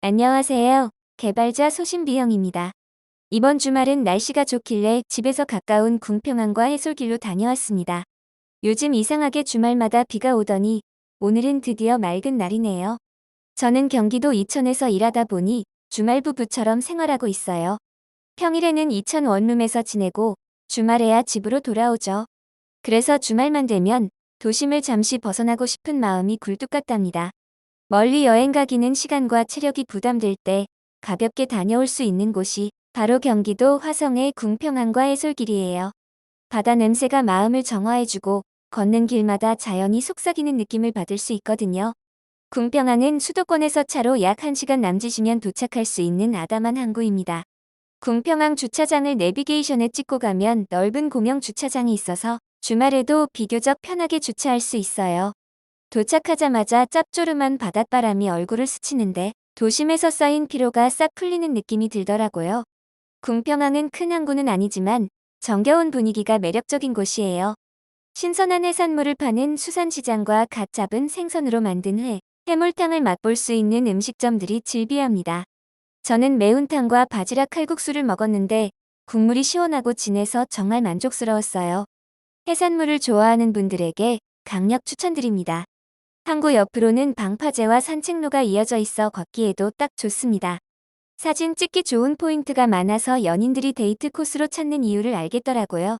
안녕하세요. 개발자 소신비영입니다. 이번 주말은 날씨가 좋길래 집에서 가까운 궁평항과 해솔길로 다녀왔습니다. 요즘 이상하게 주말마다 비가 오더니 오늘은 드디어 맑은 날이네요. 저는 경기도 이천에서 일하다 보니 주말 부부처럼 생활하고 있어요. 평일에는 이천 원룸에서 지내고 주말에야 집으로 돌아오죠. 그래서 주말만 되면 도심을 잠시 벗어나고 싶은 마음이 굴뚝 같답니다. 멀리 여행 가기는 시간과 체력이 부담될 때 가볍게 다녀올 수 있는 곳이 바로 경기도 화성의 궁평항과 해솔길이에요. 바다 냄새가 마음을 정화해주고 걷는 길마다 자연이 속삭이는 느낌을 받을 수 있거든요. 궁평항은 수도권에서 차로 약 1시간 남짓이면 도착할 수 있는 아담한 항구입니다. 궁평항 주차장을 내비게이션에 찍고 가면 넓은 공영 주차장이 있어서 주말에도 비교적 편하게 주차할 수 있어요. 도착하자마자 짭조름한 바닷바람이 얼굴을 스치는데 도심에서 쌓인 피로가 싹 풀리는 느낌이 들더라고요. 궁평항은 큰 항구는 아니지만 정겨운 분위기가 매력적인 곳이에요. 신선한 해산물을 파는 수산시장과 갓 잡은 생선으로 만든 회, 해물탕을 맛볼 수 있는 음식점들이 즐비합니다. 저는 매운탕과 바지락 칼국수를 먹었는데 국물이 시원하고 진해서 정말 만족스러웠어요. 해산물을 좋아하는 분들에게 강력 추천드립니다. 항구 옆으로는 방파제와 산책로가 이어져 있어 걷기에도 딱 좋습니다. 사진 찍기 좋은 포인트가 많아서 연인들이 데이트 코스로 찾는 이유를 알겠더라고요.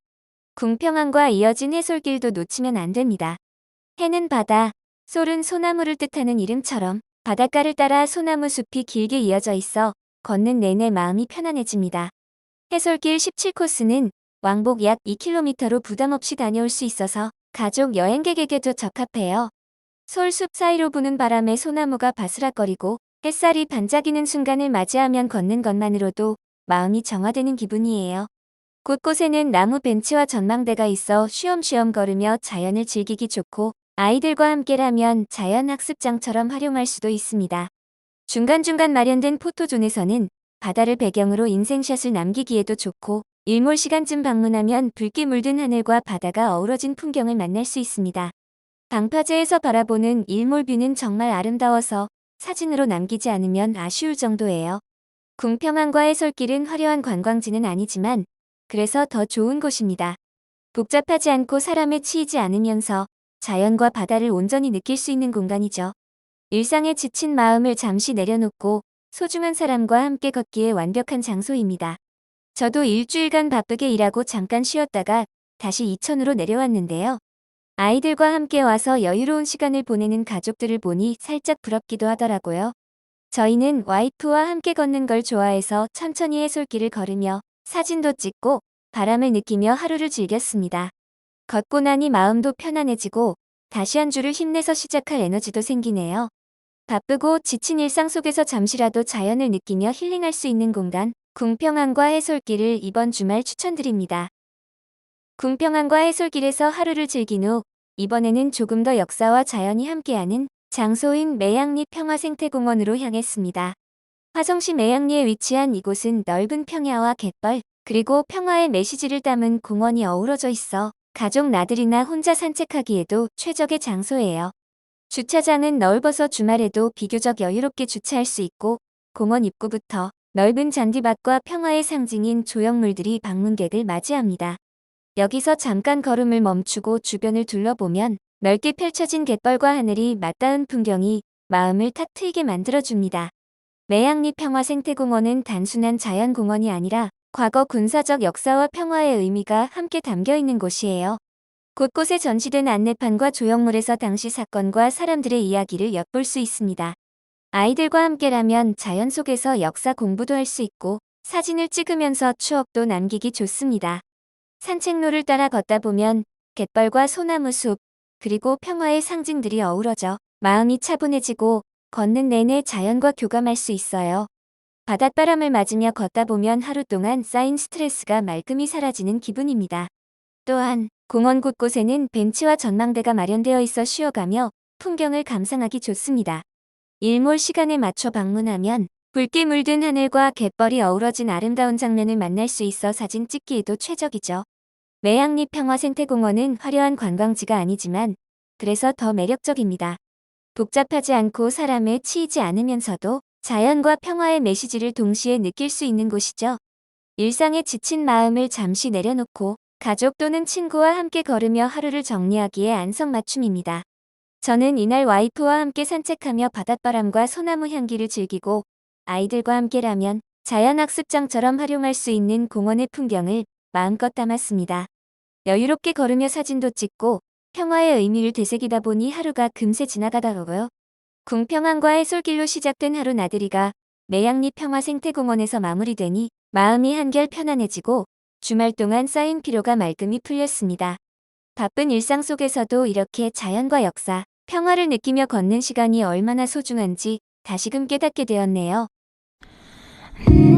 궁평항과 이어진 해솔길도 놓치면 안 됩니다. 해는 바다, 솔은 소나무를 뜻하는 이름처럼 바닷가를 따라 소나무 숲이 길게 이어져 있어 걷는 내내 마음이 편안해집니다. 해솔길 17코스는 왕복 약 2km로 부담 없이 다녀올 수 있어서 가족 여행객에게도 적합해요. 솔숲 사이로 부는 바람에 소나무가 바스락거리고 햇살이 반짝이는 순간을 맞이하면 걷는 것만으로도 마음이 정화되는 기분이에요. 곳곳에는 나무 벤치와 전망대가 있어 쉬엄쉬엄 걸으며 자연을 즐기기 좋고 아이들과 함께라면 자연학습장처럼 활용할 수도 있습니다. 중간중간 마련된 포토존에서는 바다를 배경으로 인생샷을 남기기에도 좋고 일몰 시간쯤 방문하면 붉게 물든 하늘과 바다가 어우러진 풍경을 만날 수 있습니다. 방파제에서 바라보는 일몰뷰는 정말 아름다워서 사진으로 남기지 않으면 아쉬울 정도예요. 궁평항과 해솔길은 화려한 관광지는 아니지만 그래서 더 좋은 곳입니다. 복잡하지 않고 사람에 치이지 않으면서 자연과 바다를 온전히 느낄 수 있는 공간이죠. 일상에 지친 마음을 잠시 내려놓고 소중한 사람과 함께 걷기에 완벽한 장소입니다. 저도 일주일간 바쁘게 일하고 잠깐 쉬었다가 다시 이천으로 내려왔는데요. 아이들과 함께 와서 여유로운 시간을 보내는 가족들을 보니 살짝 부럽기도 하더라고요. 저희는 와이프와 함께 걷는 걸 좋아해서 천천히 해솔길을 걸으며 사진도 찍고 바람을 느끼며 하루를 즐겼습니다. 걷고 나니 마음도 편안해지고 다시 한 주를 힘내서 시작할 에너지도 생기네요. 바쁘고 지친 일상 속에서 잠시라도 자연을 느끼며 힐링할 수 있는 공간, 궁평항과 해솔길을 이번 주말 추천드립니다. 궁평항과 해솔길에서 하루를 즐긴 후 이번에는 조금 더 역사와 자연이 함께하는 장소인 매양리 평화생태공원으로 향했습니다. 화성시 매양리에 위치한 이곳은 넓은 평야와 갯벌, 그리고 평화의 메시지를 담은 공원이 어우러져 있어 가족 나들이나 혼자 산책하기에도 최적의 장소예요. 주차장은 넓어서 주말에도 비교적 여유롭게 주차할 수 있고 공원 입구부터 넓은 잔디밭과 평화의 상징인 조형물들이 방문객을 맞이합니다. 여기서 잠깐 걸음을 멈추고 주변을 둘러보면 넓게 펼쳐진 갯벌과 하늘이 맞닿은 풍경이 마음을 탁 트이게 만들어줍니다. 매양리 평화생태공원은 단순한 자연공원이 아니라 과거 군사적 역사와 평화의 의미가 함께 담겨 있는 곳이에요. 곳곳에 전시된 안내판과 조형물에서 당시 사건과 사람들의 이야기를 엿볼 수 있습니다. 아이들과 함께라면 자연 속에서 역사 공부도 할 수 있고 사진을 찍으면서 추억도 남기기 좋습니다. 산책로를 따라 걷다 보면 갯벌과 소나무 숲, 그리고 평화의 상징들이 어우러져 마음이 차분해지고 걷는 내내 자연과 교감할 수 있어요. 바닷바람을 맞으며 걷다 보면 하루 동안 쌓인 스트레스가 말끔히 사라지는 기분입니다. 또한 공원 곳곳에는 벤치와 전망대가 마련되어 있어 쉬어가며 풍경을 감상하기 좋습니다. 일몰 시간에 맞춰 방문하면 붉게 물든 하늘과 갯벌이 어우러진 아름다운 장면을 만날 수 있어 사진 찍기에도 최적이죠. 매양리 평화생태공원은 화려한 관광지가 아니지만 그래서 더 매력적입니다. 복잡하지 않고 사람에 치이지 않으면서도 자연과 평화의 메시지를 동시에 느낄 수 있는 곳이죠. 일상에 지친 마음을 잠시 내려놓고 가족 또는 친구와 함께 걸으며 하루를 정리하기에 안성맞춤입니다. 저는 이날 와이프와 함께 산책하며 바닷바람과 소나무 향기를 즐기고 아이들과 함께라면 자연학습장처럼 활용할 수 있는 공원의 풍경을 마음껏 담았습니다. 여유롭게 걸으며 사진도 찍고 평화의 의미를 되새기다 보니 하루가 금세 지나가더라고요. 궁평항과 해솔길로 시작된 하루 나들이가 매양리 평화생태공원에서 마무리되니 마음이 한결 편안해지고 주말 동안 쌓인 피로가 말끔히 풀렸습니다. 바쁜 일상 속에서도 이렇게 자연과 역사, 평화를 느끼며 걷는 시간이 얼마나 소중한지 다시금 깨닫게 되었네요. 음